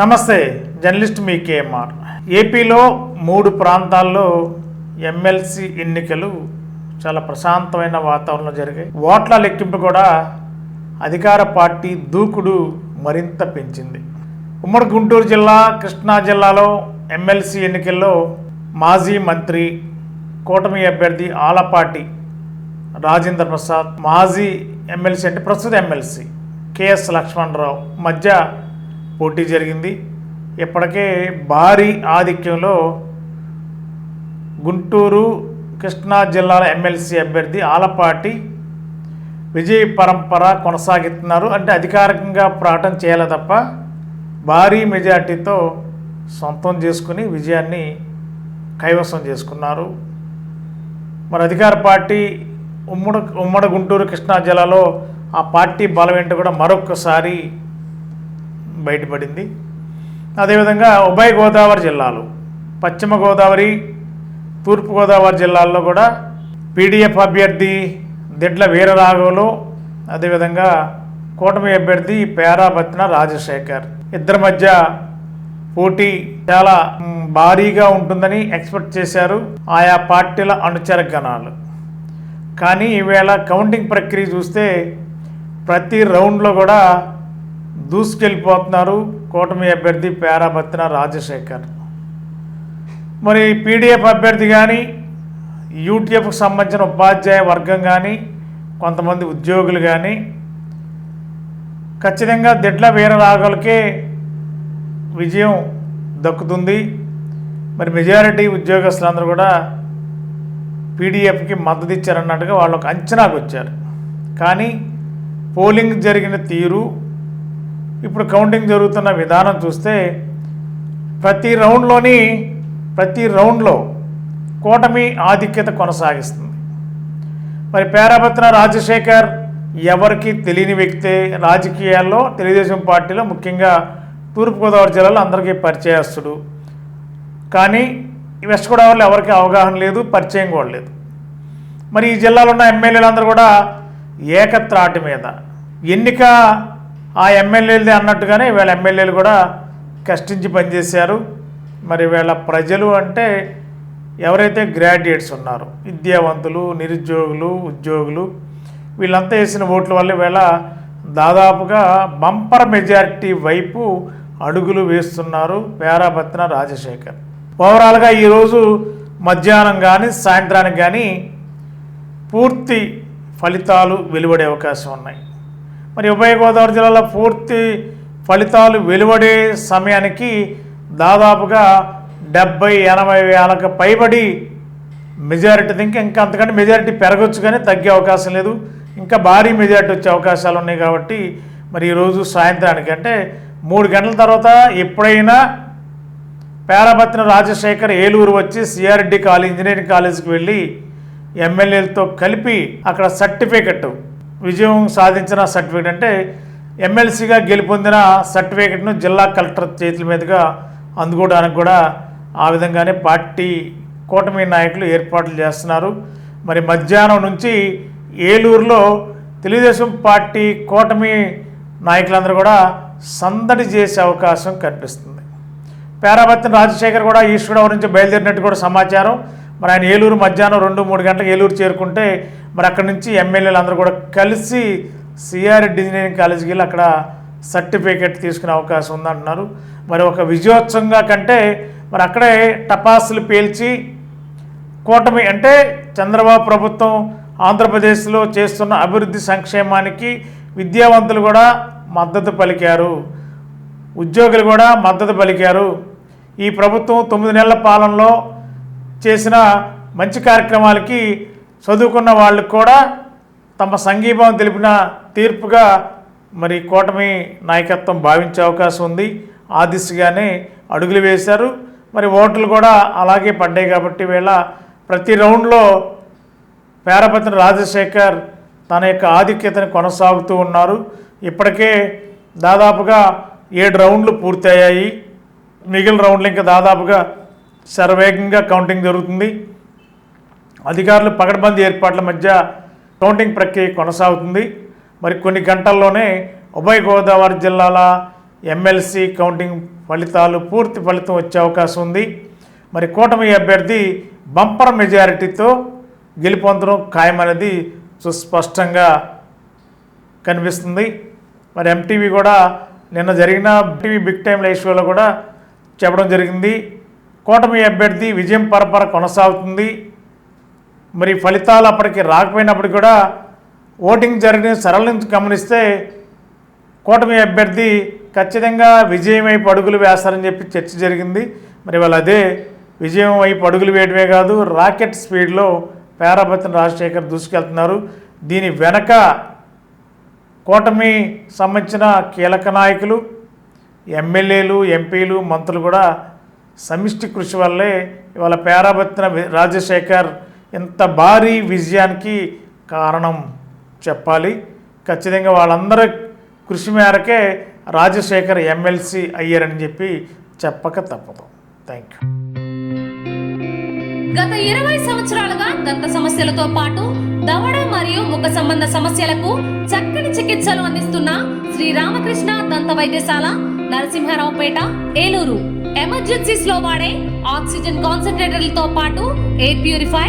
నమస్తే జర్నలిస్ట్ మీ కేఎంఆర్. ఏపీలో మూడు ప్రాంతాల్లో ఎమ్మెల్సీ ఎన్నికలు చాలా ప్రశాంతమైన వాతావరణంలో జరిగాయి. ఓట్ల లెక్కింపు కూడా అధికార పార్టీ దూకుడు మరింత పెంచింది. ఉమ్మడి గుంటూరు జిల్లా కృష్ణా జిల్లాలో ఎమ్మెల్సీ ఎన్నికల్లో మాజీ మంత్రి కూటమి అభ్యర్థి ఆలపాటి రాజేంద్ర ప్రసాద్ మాజీ ఎమ్మెల్సీ అంటే ప్రస్తుత ఎమ్మెల్సీ కెఎస్ లక్ష్మణరావు మధ్య పోటీ జరిగింది. ఇప్పటికే భారీ ఆధిక్యంలో గుంటూరు కృష్ణా జిల్లాల ఎమ్మెల్సీ అభ్యర్థి ఆలపాటి విజయ పరంపర కొనసాగిస్తున్నారు. అంటే అధికారికంగా ప్రకటన చేయాలి తప్ప భారీ మెజార్టీతో సొంతం చేసుకుని విజయాన్ని కైవసం చేసుకున్నారు. మరి అధికార పార్టీ ఉమ్మడి ఉమ్మడి గుంటూరు కృష్ణా జిల్లాలో ఆ పార్టీ బలం ఏంటో కూడా మరొకసారి బయటపడింది. అదేవిధంగా ఉభయ గోదావరి జిల్లాలు పశ్చిమ గోదావరి తూర్పుగోదావరి జిల్లాల్లో కూడా పీడిఎఫ్ అభ్యర్థి దిడ్ల వీరరాఘవులు అదేవిధంగా కూటమి అభ్యర్థి పేరాబత్న రాజశేఖర్. ఇద్దరి మధ్య పోటీ చాలా భారీగా ఉంటుందని ఎక్స్పెక్ట్ చేశారు ఆయా పార్టీల అనుచర గణాలు. కానీ ఈవేళ కౌంటింగ్ ప్రక్రియ చూస్తే ప్రతి రౌండ్లో కూడా దూసుకెళ్ళిపోతున్నారు. కూటమి అభ్యర్థి పేరాబత్తిన రాజశేఖర్. మరి పీడిఎఫ్ అభ్యర్థి కానీ యూటీఎఫ్కి సంబంధించిన ఉపాధ్యాయ వర్గం కానీ కొంతమంది ఉద్యోగులు కానీ ఖచ్చితంగా దిడ్ల వీరరాగులకే విజయం దక్కుతుంది. మరి మెజారిటీ ఉద్యోగస్తులందరూ కూడా పీడిఎఫ్కి మద్దతు ఇచ్చారన్నట్టుగా వాళ్ళు ఒక అంచనాకు వచ్చారు కానీ పోలింగ్ జరిగిన తీరు ఇప్పుడు కౌంటింగ్ జరుగుతున్న విధానం చూస్తే ప్రతి రౌండ్లోని ప్రతి రౌండ్లో కూటమి ఆధిక్యత కొనసాగిస్తుంది. మరి పేరాపత్ర రాజశేఖర్ ఎవరికి తెలియని వ్యక్తే రాజకీయాల్లో తెలుగుదేశం పార్టీలో ముఖ్యంగా తూర్పుగోదావరి జిల్లాలో అందరికీ పరిచయస్తుడు. కానీ ఈ వెస్ట్ గోదావరిలో ఎవరికి అవగాహన లేదు పరిచయం కూడా లేదు. మరి ఈ జిల్లాలో ఉన్న ఎమ్మెల్యేలందరూ కూడా ఏకత్రాటి మీద. ఎన్నిక ఆ ఎమ్మెల్యేలదే అన్నట్టుగానే వీళ్ళ ఎమ్మెల్యేలు కూడా కష్టించి పనిచేశారు. మరి వీళ్ళ ప్రజలు అంటే ఎవరైతే గ్రాడ్యుయేట్స్ ఉన్నారో విద్యావంతులు నిరుద్యోగులు ఉద్యోగులు వీళ్ళంతా వేసిన ఓట్ల వల్ల వీళ్ళ దాదాపుగా బంపర్ మెజారిటీ వైపు అడుగులు వేస్తున్నారు పేరాభత్న రాజశేఖర్. ఓవరాల్గా ఈరోజు మధ్యాహ్నం కానీ సాయంత్రానికి కానీ పూర్తి ఫలితాలు వెలువడే అవకాశం ఉన్నాయి. మరి ఉభయ గోదావరి జిల్లాలో పూర్తి ఫలితాలు వెలువడే సమయానికి దాదాపుగా డెబ్బై ఎనభై వేలకు పైబడి మెజారిటీ ఇంకా ఇంకా అంతకంటే మెజారిటీ పెరగచ్చు కానీ తగ్గే అవకాశం లేదు. ఇంకా భారీ మెజారిటీ వచ్చే అవకాశాలు ఉన్నాయి కాబట్టి మరి ఈరోజు సాయంత్రానికి అంటే మూడు గంటల తర్వాత ఎప్పుడైనా పేరాభత్న రాజశేఖర్ ఏలూరు వచ్చి సిఆర్డి కాలేజ్ ఇంజనీరింగ్ కాలేజీకి వెళ్ళి ఎమ్మెల్యేలతో కలిపి అక్కడ సర్టిఫికెట్ విజయం సాధించిన సర్టిఫికెట్ అంటే ఎమ్మెల్సీగా గెలుపొందిన సర్టిఫికెట్ను జిల్లా కలెక్టర్ చేతుల మీదుగా అందుకోవడానికి కూడా ఆ విధంగానే పార్టీ కూటమి నాయకులు ఏర్పాట్లు చేస్తున్నారు. మరి మధ్యాహ్నం నుంచి ఏలూరులో తెలుగుదేశం పార్టీ కూటమి నాయకులందరూ కూడా సందడి చేసే అవకాశం కనిపిస్తుంది. పేరాభత్తిన రాజశేఖర్ కూడా ఈశ్వరరావు నుంచి బయలుదేరినట్టు కూడా సమాచారం. మరి ఆయన ఏలూరు మధ్యాహ్నం రెండు మూడు గంటలకు ఏలూరు చేరుకుంటే మరి అక్కడ నుంచి ఎమ్మెల్యేలు అందరూ కూడా కలిసి సిఆర్రెడ్డి ఇంజనీరింగ్ కాలేజీకి వెళ్ళి అక్కడ సర్టిఫికేట్ తీసుకునే అవకాశం ఉందంటున్నారు. మరి ఒక విజయోత్సవంగా కంటే మరి అక్కడే టపాసులు పేల్చి కూటమి అంటే చంద్రబాబు ప్రభుత్వం ఆంధ్రప్రదేశ్లో చేస్తున్న అభివృద్ధి సంక్షేమానికి విద్యావంతులు కూడా మద్దతు పలికారు. ఉద్యోగులు కూడా మద్దతు పలికారు. ఈ ప్రభుత్వం తొమ్మిది నెలల పాలనలో చేసిన మంచి కార్యక్రమాలకి చదువుకున్న వాళ్ళు కూడా తమ సంఘీభావం తెలిపిన తీర్పుగా మరి కూటమి నాయకత్వం భావించే అవకాశం ఉంది. ఆ దిశగానే అడుగులు వేశారు. మరి ఓట్లు కూడా అలాగే పడ్డాయి కాబట్టి వీళ్ళ ప్రతి రౌండ్లో పేరపతిని రాజశేఖర్ తన యొక్క ఆధిక్యతను కొనసాగుతూ ఉన్నారు. ఇప్పటికే దాదాపుగా ఏడు రౌండ్లు పూర్తయ్యాయి. మిగిలిన రౌండ్లు ఇంకా దాదాపుగా శరవేగంగా కౌంటింగ్ జరుగుతుంది. అధికారులు పగడబందీ ఏర్పాట్ల మధ్య కౌంటింగ్ ప్రక్రియ కొనసాగుతుంది. మరి కొన్ని గంటల్లోనే ఉభయ గోదావరి జిల్లాల ఎమ్మెల్సీ కౌంటింగ్ ఫలితాలు పూర్తి ఫలితం వచ్చే అవకాశం ఉంది. మరి కూటమి అభ్యర్థి బంపర్ మెజారిటీతో గెలుపొందడం ఖాయమనేది సుస్పష్టంగా కనిపిస్తుంది. మరి ఎంటీవీ కూడా నిన్న జరిగిన టీవీ బిగ్ టైమ్ లైవ్ షోలో కూడా చెప్పడం జరిగింది. కూటమి అభ్యర్థి విజయం పరపర కొనసాగుతుంది. మరి ఫలితాలు అప్పటికి రాకపోయినప్పటికీ కూడా ఓటింగ్ జరిగిన సరళ గమనిస్తే కూటమి అభ్యర్థి ఖచ్చితంగా విజయం వైపు అడుగులు వేస్తారని చెప్పి చర్చ జరిగింది. మరి వాళ్ళు అదే విజయం వైపు అడుగులు వేయడమే కాదు రాకెట్ స్పీడ్లో పేరాపతిని రాజశేఖర్ దూసుకెళ్తున్నారు. దీని వెనక కూటమి సంబంధించిన కీలక నాయకులు ఎమ్మెల్యేలు ఎంపీలు మంత్రులు కూడా సమిష్టి కృషి వల్లే ఇవాళ పేరాబత్తిన రాజశేఖర్ ఇంత భారీ విజయానికి కారణం చెప్పాలి. ఖచ్చితంగా వాళ్ళందరి కృషి మేరకే రాజశేఖర్ ఎమ్మెల్సీ అయ్యారని చెప్పి చెప్పక తప్పదు. థ్యాంక్ యూ గత ఇరవై సంవత్సరాలుగా దంత సమస్యలతో పాటు దవడ మరియు ముఖ సంబంధ సమస్యలకు చక్కని చికిత్సలు అందిస్తున్న శ్రీ రామకృష్ణ దంత వైద్యశాల నరసింహారావుపేట ఏలూరు. ఎమర్జెన్సీస్లో వాడే ఆక్సిజన్ కాన్సన్ట్రేటర్లతో పాటు air purify